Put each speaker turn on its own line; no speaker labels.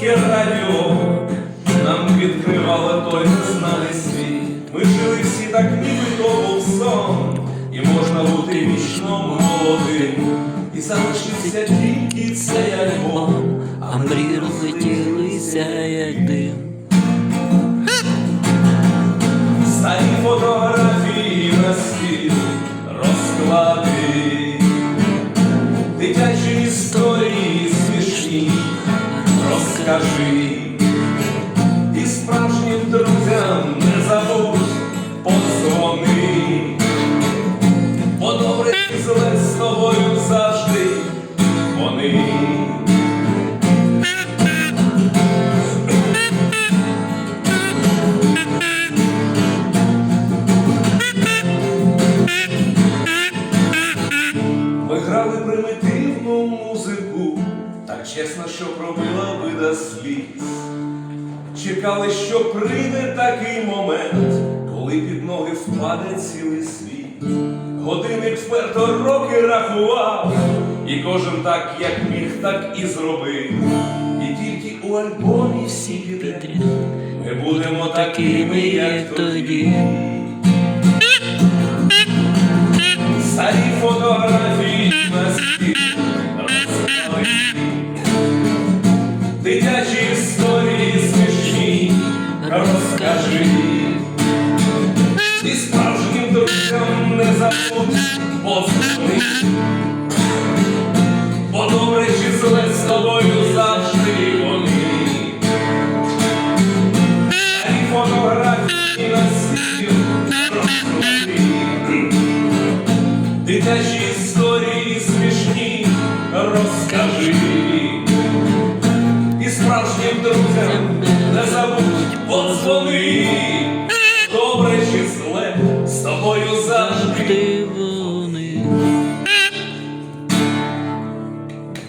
чудо радіо нам відкривало той незнаний світ. Ми жили всі так, ніби то був сон, і можна бути вічно молодим, і залишився тільки цей альбом.
А мрії розлетілися, як дим.
Старі фотографії на стіл розклади, розкажи, і справжнім друзям не забудь подзвони, бо добре зле з тобою завжди вони. Ми грали так чесно, що пробила вида сліз. Чекали, що прийде такий момент, коли під ноги впаде цілий світ. Годинник вперто роки рахував, і кожен так, як міг, так і зробив. І тільки у альбомі всі підряд ми будемо такими, як тоді. Дитячі історії смішні розкажи. І справжнім друзям не забудь подзвони. Бо добре чи зле з тобою завжди вони. Старі фотографії на стіл розклади. Дитячі історії смішні розкажи справжнім друзям не забудь подзвони.